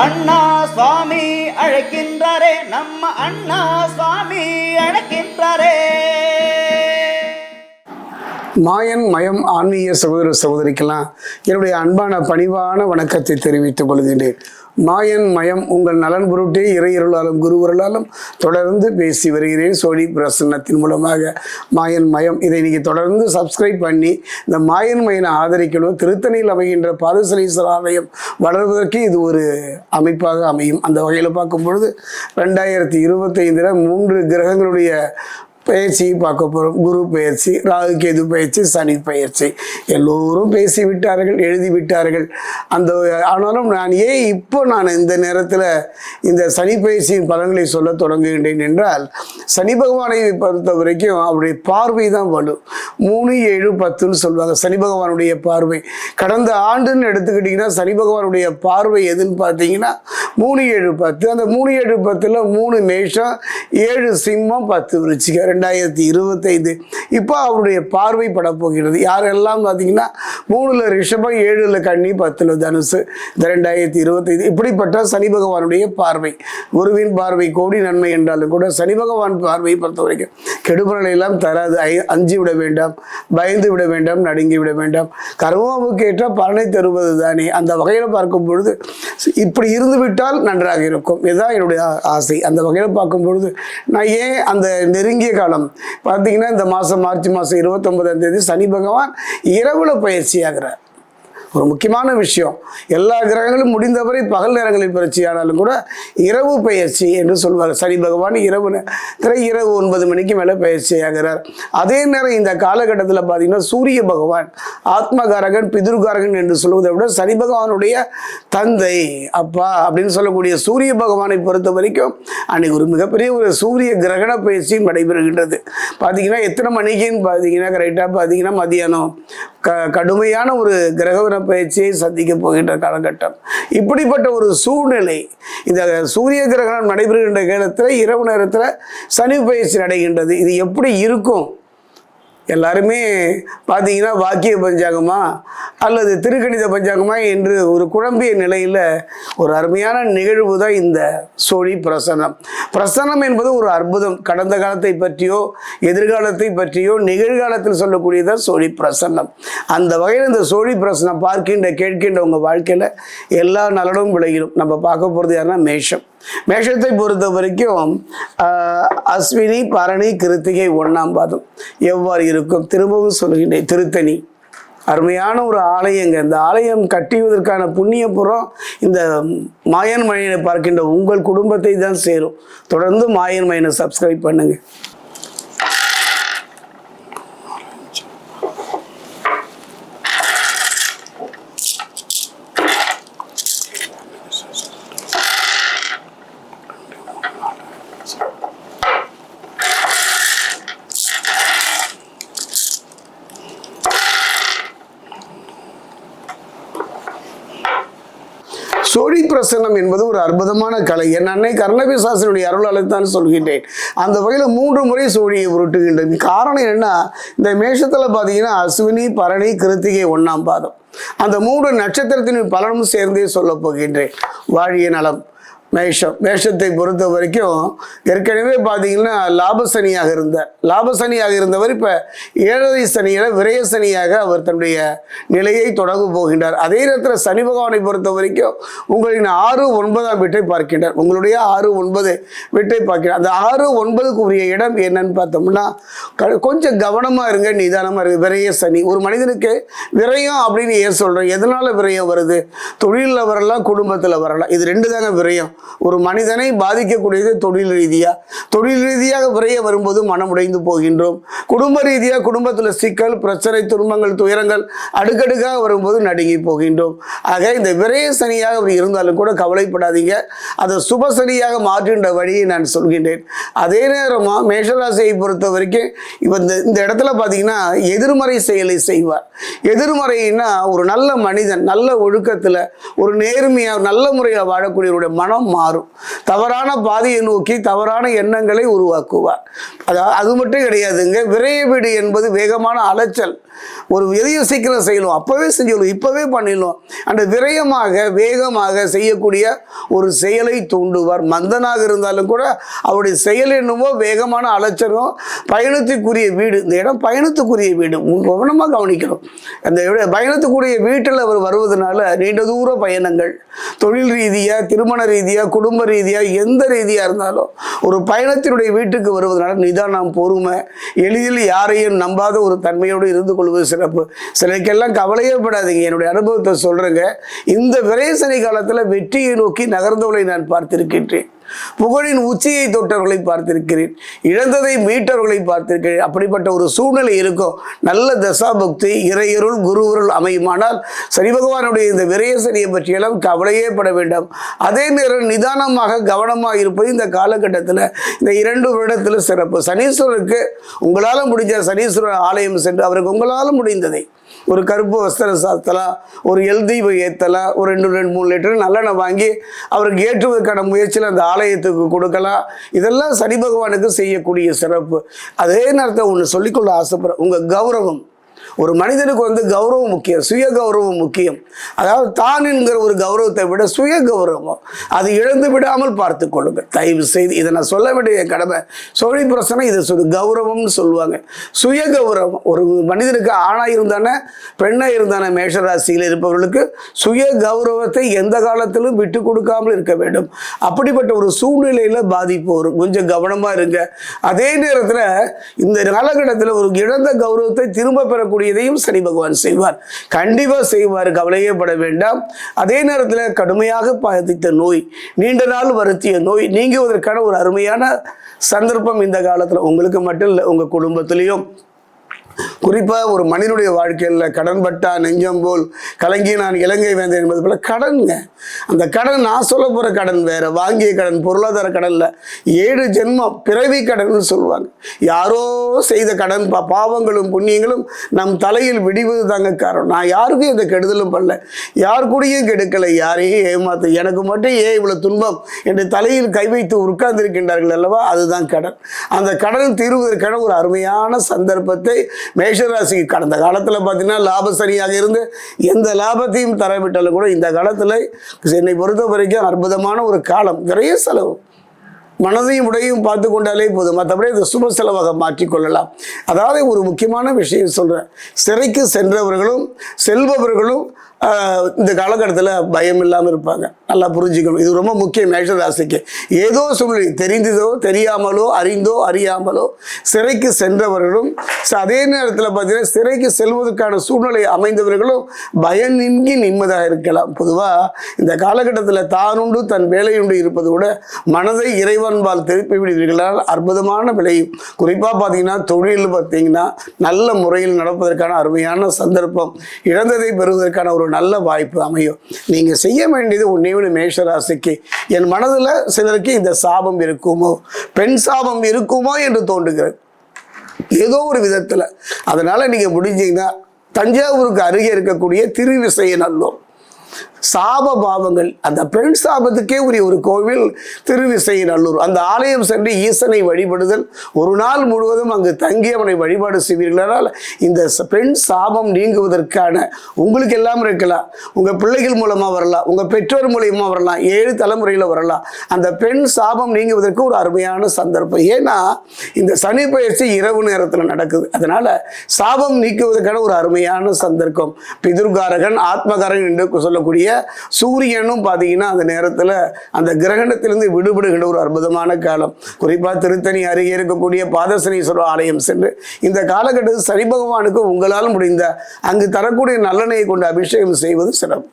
அண்ணா சுவாமி அழைக்கின்றாரே நம்ம அண்ணா சுவாமி அழைக்கின்றாரே. மாயன் மயம் ஆன்மீக சகோதர சகோதரிக்கெல்லாம் என்னுடைய அன்பான பணிவான வணக்கத்தை தெரிவித்துக் கொள்கின்றேன். மாயன் மயம் உங்கள் நலன் பொருட்டே இறையருளாலும் குருவருளாலும் தொடர்ந்து பேசி வருகிறேன். சோழி பிரசன்னத்தின் மூலமாக மாயன் மயம். இதை நீங்கள் தொடர்ந்து சப்ஸ்கிரைப் பண்ணி இந்த மாயன் மயனை ஆதரிக்கணும். திருத்தணியில் அமைகின்ற பாதசலீஸ்வரர் ஆலயம் வளர்வதற்கு இது ஒரு அமைப்பாக அமையும். அந்த வகையில் பார்க்கும் பொழுது ரெண்டாயிரத்தி இருபத்தைந்தில் மூன்று கிரகங்களுடைய பயிற்சி பார்க்க போகிறோம் குரு பயிற்சி ராகு கேது பயிற்சி சனி பயிற்சி. எல்லோரும் பேசி விட்டார்கள் எழுதி விட்டார்கள். அந்த ஆனாலும் நான் ஏன் இப்போ நான் இந்த நேரத்தில் இந்த சனி பயிற்சியின் பலன்களை சொல்ல தொடங்குகின்றேன் என்றால் சனி பகவானை பொறுத்த வரைக்கும் அவருடைய பார்வை தான் வலு. மூணு ஏழு பத்துன்னு சொல்லுவாங்க. சனி பகவானுடைய பார்வை. கடந்த ஆண்டுன்னு எடுத்துக்கிட்டிங்கன்னா சனி பகவானுடைய பார்வை எதுன்னு பார்த்தீங்கன்னா மூணு ஏழு பத்து. அந்த மூணு ஏழு பத்தில் மூணு மேஷம் ஏழு சிம்மம் பத்து விருச்சிகம். ரெண்டாயிரத்தி இருபத்தைந்து. இப்போ அவருடைய பார்வை படப்போகிறது. யாரெல்லாம் பார்த்தீங்கன்னா மூணுல ரிஷபம் ஏழுல கண்ணி பத்தில் தனுசு இந்த ரெண்டாயிரத்தி இருபத்தைந்து. இப்படிப்பட்ட சனி பகவானுடைய பார்வை. குருவின் பார்வை கோடி நன்மை என்றாலும் கூட சனி பகவான் பார்வையை பொறுத்த வரைக்கும் கெடுபலனை எல்லாம் தராது. ஐ அஞ்சு விட வேண்டாம் பயந்து விட வேண்டாம் நடுங்கி விட வேண்டாம். கர்மாவுக்கு ஏற்ற பலனை தருவது தானே. அந்த வகையில் பார்க்கும் பொழுது இப்படி இருந்துவிட்டால் நன்றாக இருக்கும். இதுதான் என்னுடைய ஆசை. அந்த வகையில் பார்க்கும் பொழுது நான் ஏன் அந்த நெருங்கிய காலம். பார்த்தீங்கன்னா இந்த மாதம் மார்ச் மாதம் இருபத்தொன்பதாம் தேதி சனி பகவான் இரவுல பயிற்சி ஆகிறார் ஒரு முக்கியமான விஷயம். எல்லா கிரகங்களும் முடிந்தவரை பகல் நேரங்களில் பயிற்சி ஆனாலும் கூட இரவு பயிற்சி என்று சொல்வார். சனி பகவான் இரவு திரை இரவு ஒன்பது மணிக்கு மேலே பயிற்சி ஆகிறார். அதே நேரம் இந்த காலகட்டத்தில் பார்த்தீங்கன்னா சூரிய பகவான் ஆத்மகாரகன் பிதுர்காரகன் என்று சொல்வதை விட சனி பகவானுடைய தந்தை அப்பா அப்படின்னு சொல்லக்கூடிய சூரிய பகவானை பொறுத்த வரைக்கும் அன்னைக்கு ஒரு மிகப்பெரிய ஒரு சூரிய கிரகண பயிற்சியும் நடைபெறுகின்றது. பார்த்தீங்கன்னா எத்தனை மணிக்குன்னு பார்த்தீங்கன்னா கரெக்டாக பார்த்தீங்கன்னா மதியானம் க கடுமையான ஒரு கிரகண பயிற்சியை சந்திக்க போகின்ற காலகட்டம். இப்படிப்பட்ட ஒரு சூழ்நிலை இந்த சூரிய கிரகணம் நடைபெறுகின்ற காலத்தில் இரவு நேரத்தில் சனி பயிற்சி நடைகின்றது. இது எப்படி இருக்கும்? எல்லாருமே பார்த்தீங்கன்னா வாக்கிய பஞ்சாங்கமா அல்லது திருக்கணித பஞ்சாங்கமா என்று ஒரு குழம்பிய நிலையில் ஒரு அருமையான நிகழ்வு தான் இந்த சோழி பிரசனம் பிரசனம் என்பது ஒரு அற்புதம். கடந்த காலத்தை பற்றியோ எதிர்காலத்தை பற்றியோ நிகழ்காலத்தில் சொல்லக்கூடியதான் சோழி பிரசன்னம். அந்த வகையில் இந்த சோழி பிரசனம் பார்க்கின்ற கேட்கின்ற உங்கள் வாழ்க்கையில் எல்லா நலனும் விளையிடும் நம்ம பார்க்க போகிறது யாருன்னா மேஷம். மேஷத்தை பொறுத்த வரைக்கும் அஸ்வினி பரணி கிருத்திகை ஒன்றாம் பாதம். எவ்வாறு இருக்கும். திரும்பவும் சொல்கின்றேன் திருத்தணி. அருமையான ஒரு ஆலயங்க. இந்த ஆலயம் கட்டிவதற்கான புண்ணியபுரம் இந்த மாயன் மயனை பார்க்கின்ற உங்கள் குடும்பத்தை தான் சேரும். தொடர்ந்து மாயன் மயனை சப்ஸ்கிரைப் பண்ணுங்க. சோழி பிரசன்னம் என்பது ஒரு அற்புதமான கலை. என் அன்னை கர்ணபிசாசனுடைய அருள் தான் சொல்கின்றேன். அந்த வகையில் மூன்று முறை சோழியை உருட்டுகின்றது காரணம் என்னன்னா இந்த மேஷத்தில் பார்த்தீங்கன்னா அஸ்வினி பரணி கிருத்திகை ஒன்றாம் பாதம். அந்த மூன்று நட்சத்திரத்தின் பலனும் சேர்ந்தே சொல்லப் போகின்றேன். வாழிய நலம். மேஷம். மேஷத்தை பொறுத்த வரைக்கும் ஏற்கனவே பார்த்தீங்கன்னா லாபசனியாக இருந்தார். லாபசனியாக இருந்தவர் இப்போ ஏழரை சனியில் விரய சனியாக அவர் தன்னுடைய நிலையை தொடங்க போகின்றார். அதே நேரத்தில் சனி பகவானை பொறுத்த வரைக்கும் உங்களின் ஆறு ஒன்பதாம் வீட்டை பார்க்கின்றார். உங்களுடைய ஆறு ஒன்பது வீட்டை பார்க்கிறார் அந்த ஆறு ஒன்பதுக்கு உரிய இடம் என்னன்னு பார்த்தோம்னா க- கொஞ்சம் கவனமாக இருங்க நிதானமாக இருக்கு விரய சனி. ஒரு மனிதனுக்கு விரயம் அப்படின்னு ஏன் சொல்கிறேன் எதனால் விரயம் வருது? தொழிலில் வரலாம் குடும்பத்தில் வரலாம். இது ரெண்டு தாங்க விரயம். ஒரு மனிதனை பாதிக்கக்கூடியது தொழில் ரீதியாக தொழில் ரீதியாக விரைய வரும்போது மனமுடைந்து போகின்றோம். குடும்ப ரீதியாக குடும்பத்தில் சிக்கல் பிரச்சனை துன்பங்கள் துயரங்கள் அடுக்கடுக்காக வரும்போது நடுங்கி போகின்றோம். ஆக இந்த விரைய சனியாக அவர் இருந்தாலும் கூட கவலைப்படாதீங்க. அதை சுப சனியாக மாற்றுகின்ற வழியை நான் சொல்கின்றேன். அதே நேரமாக மேஷராசியை பொறுத்த வரைக்கும் இப்போ இந்த இந்த இடத்துல பார்த்தீங்கன்னா எதிர்மறை செயலை செய்வார். எதிர்மறைன்னா ஒரு நல்ல மனிதன் நல்ல ஒழுக்கத்தில் ஒரு நேர்மையாக நல்ல முறையில் வாழக்கூடியவருடைய மனம் மாறும். தவறான பாதையை நோக்கி தவறான எண்ணங்களை உருவாக்குவார். அதாவது அது மட்டும் கிடையாதுங்க. விரைய வீடு என்பது வேகமான அலைச்சல். ஒரு எதையும் சீக்கிரம் செய்யணும். அப்போவே செஞ்சிடணும். இப்போவே பண்ணிடணும். அந்த விரயமாக வேகமாக செய்யக்கூடிய ஒரு செயலை தூண்டுவார். மந்தனாக இருந்தாலும் கூட அவருடைய செயல் என்னவோ வேகமான அலைச்சலும் பயணத்துக்குரிய வீடு. இந்த இடம் பயணத்துக்குரிய வீடு. கவனமாக கவனிக்கணும். அந்த பயணத்துக்குரிய வீட்டில் அவர் வருவதனால நீண்ட தூர பயணங்கள் தொழில் ரீதியாக திருமண ரீதியாக குடும்ப ரீதியாக எந்த ரீதியாக இருந்தாலும் ஒரு பயணத்தினுடைய வீட்டுக்கு வருவதனால நிதானம் பொறுமை எளிதில் யாரையும் நம்பாத ஒரு தன்மையோடு இருந்து கொள்வது சிறப்பு. சிலருக்கெல்லாம் கவலையே படாதீங்க. என்னுடைய அனுபவத்தை சொல்கிறேங்க இந்த விரைசனை காலத்தில் வெற்றியை நோக்கி நகர்ந்தவளை நான் பார்த்திருக்கின்றேன். புகழின் உச்சியை தொட்டவர்களை பார்த்திருக்கிறேன். இழந்ததை மீட்டவர்களை பார்த்திருக்கிறேன். அப்படிப்பட்ட ஒரு சூழ்நிலை இருக்கும். நல்ல தசாபக்தி இறையருள் குருவருள் அமையுமானால் சரி பகவானுடைய இந்த விரயசனியை பற்றியெல்லாம் கவலையே பட வேண்டாம். அதே நேரம் நிதானமாக கவனமாக இருப்பது இந்த காலகட்டத்தில் இந்த இரண்டு வருடத்தில் சிறப்பு. சனீஸ்வரருக்கு உங்களால் முடிஞ்ச சனீஸ்வரர் ஆலயம் சென்று அவருக்கு உங்களால் முடிந்ததை ஒரு கருப்பு வஸ்திரம் சாத்தலாம் ஒரு எல் தீபம் ஏற்றலாம் ஒரு ரெண்டு ரெண்டு மூணு லிட்டர் நல்லெண்ணெய் வாங்கி அவருக்கு ஏற்றுவதற்கான முயற்சியில் அந்த ஆலயத்துக்கு கொடுக்கலாம். இதெல்லாம் சனி பகவானுக்கு செய்யக்கூடிய சிறப்பு. அதே நேரத்தில் ஒன்று சொல்லிக்கொள்ள ஆசைப்படுறேன். உங்கள் கௌரவம். ஒரு மனிதனுக்கு வந்து கௌரவம் முக்கியம் சுய கௌரவம் முக்கியம். அதாவது தான் என்கிற ஒரு கௌரவத்தை விட சுய கௌரவம். அது இழந்து விடாமல் பார்த்து கொள்ளுங்கள். தயவு செய்து இதை நான் சொல்ல வேண்டிய கடமை. சோழி பிரசனை இதை சொல்லு கௌரவம்னு சொல்லுவாங்க. சுய கௌரவம். ஒரு மனிதனுக்கு ஆணாக இருந்தானே பெண்ணாக இருந்தானே மேஷராசியில் இருப்பவர்களுக்கு சுய கௌரவத்தை எந்த காலத்திலும் விட்டு கொடுக்காமல் இருக்க வேண்டும். அப்படிப்பட்ட ஒரு சூழ்நிலையில் பாதிப்பு வரும். கொஞ்சம் கவனமாக இருங்க. அதே நேரத்தில் இந்த காலகட்டத்தில் ஒரு இழந்த கௌரவத்தை திரும்ப செய்யக்கூடியதையும் சனி பகவான் செய்வார். கண்டிப்பாக செய்வார் கவலையே பட வேண்டாம். அதே நேரத்தில் கடுமையாக பாதித்த நோய் நீண்ட நாள் வருத்திய நோய் நீங்குவதற்கான ஒரு அருமையான சந்தர்ப்பம் இந்த காலத்தில். உங்களுக்கு மட்டும் இல்லை உங்கள் குடும்பத்திலையும். குறிப்பாக ஒரு மனிதனுடைய வாழ்க்கையில் கடன் பட்டா நெஞ்சம் போல் கலங்கி நான் இலங்கை வேந்தேன் என்பது போல கடனுங்க. அந்த கடன் நான் சொல்ல போகிற கடன் வேறு வாங்கிய கடன் பொருளாதார கடனில் ஏழு ஜென்மம் பிறவி கடன் சொல்லுவாங்க. யாரோ செய்த கடன் பா பாவங்களும் புண்ணியங்களும் நம் தலையில் விடிவது தாங்க காரணம். நான் யாருக்கும் எந்த கெடுதலும் பண்ணல யார் கூடயும் கெடுக்கலை யாரையும் ஏமாத்து. எனக்கு மட்டும் ஏன் இவ்வளோ துன்பம்? என்று தலையில் கை வைத்து உட்கார்ந்திருக்கின்றார்கள் அல்லவா? அதுதான் கடன். அந்த கடன் தீர்வதற்கான ஒரு அருமையான சந்தர்ப்பத்தை மேஷராசிக்கு கடந்த காலத்தில் பார்த்தீங்கன்னா லாபம் சரியாக இருந்து எந்த லாபத்தையும் தரவிட்டாலும் கூட இந்த காலத்தில் என்னை பொறுத்த வரைக்கும் அற்புதமான ஒரு காலம் நிறைய செலவு. மனதையும் உடையும் பார்த்து கொண்டாலே போதும். மற்றபடி அதை சுப செலவாக மாற்றிக்கொள்ளலாம் அதாவது ஒரு முக்கியமான விஷயம் சொல்கிறேன் சிறைக்கு சென்றவர்களும் செல்பவர்களும் இந்த காலகட்டத்தில் பயம் இல்லாமல் இருப்பாங்க. நல்லா புரிஞ்சுக்கணும். இது ரொம்ப முக்கியம் மேஷ ராசிக்கு ஏதோ சூழ்நிலை தெரிந்ததோ தெரியாமலோ அறிந்தோ அறியாமலோ சிறைக்கு சென்றவர்களும் அதே நேரத்தில் பார்த்தீங்கன்னா சிறைக்கு செல்வதற்கான சூழ்நிலை அமைந்தவர்களும் பயனின்றி நிம்மதியாக இருக்கலாம். பொதுவாக இந்த காலகட்டத்தில் தானுண்டு தன் வேலையுண்டு இருப்பதை விட மனதை இறைவன்பால் திருப்பி விடுவீர்களால் அற்புதமான விளையும். குறிப்பாக பார்த்தீங்கன்னா தொழில் பார்த்தீங்கன்னா நல்ல முறையில் நடப்பதற்கான அருமையான சந்தர்ப்பம். இழந்ததை பெறுவதற்கான ஒரு நல்ல வாய்ப்பு அமையும். நீங்கள் செய்ய வேண்டியது ஒன்றே மேஷராசிக்கு. என் மனதில் சிலருக்கு இந்த சாபம் இருக்குமோ? பெண் சாபம் இருக்குமோ என்று தோன்றுகிறது. ஏதோ ஒரு விதத்தில். அதனால் நீங்கள் முடிஞ்சீங்கன்னா தஞ்சாவூருக்கு அருகே இருக்கக்கூடிய திருவிசையநல்லூர் சாப பாவங்கள் அந்த பெண் சாபத்துக்கே உரிய ஒரு கோவில் திருவிசையநல்லூர் அந்த ஆலயம் சென்று ஈசனை வழிபடுதல். ஒரு நாள் முழுவதும் அங்கு தங்கி அவனை வழிபாடு செய்வீர்களால் இந்த பெண் சாபம் நீங்குவதற்கான உங்களுக்கு எல்லாம் இருக்கலாம். உங்கள் பிள்ளைகள் மூலமாக வரலாம். உங்கள் பெற்றோர் மூலியமாக வரலாம். ஏழு தலைமுறையில் வரலாம். அந்த பெண் சாபம் நீங்குவதற்கு ஒரு அருமையான சந்தர்ப்பம். ஏன்னா இந்த சனி பயிற்சி இரவு நேரத்தில் நடக்குது. அதனால் சாபம் நீக்குவதற்கான ஒரு அருமையான சந்தர்ப்பம். பிதுர்காரகன் ஆத்மகாரகன் என்று சொல்லக்கூடிய சூரியனும் பார்த்தீங்கன்னா அந்த நேரத்தில் அந்த கிரகணத்திலிருந்து விடுபடுகின்ற ஒரு அற்புதமான காலம். குறிப்பாக திருத்தணி அருகே இருக்கக்கூடிய பாதசனீஸ்வரர் ஆலயம் சென்று இந்த காலகட்டத்தில் சனி பகவானுக்கு உங்களால் முடிந்த அங்கு தரக்கூடிய நல்லெண்ணெயை கொண்டு அபிஷேகம் செய்வது சிறப்பு.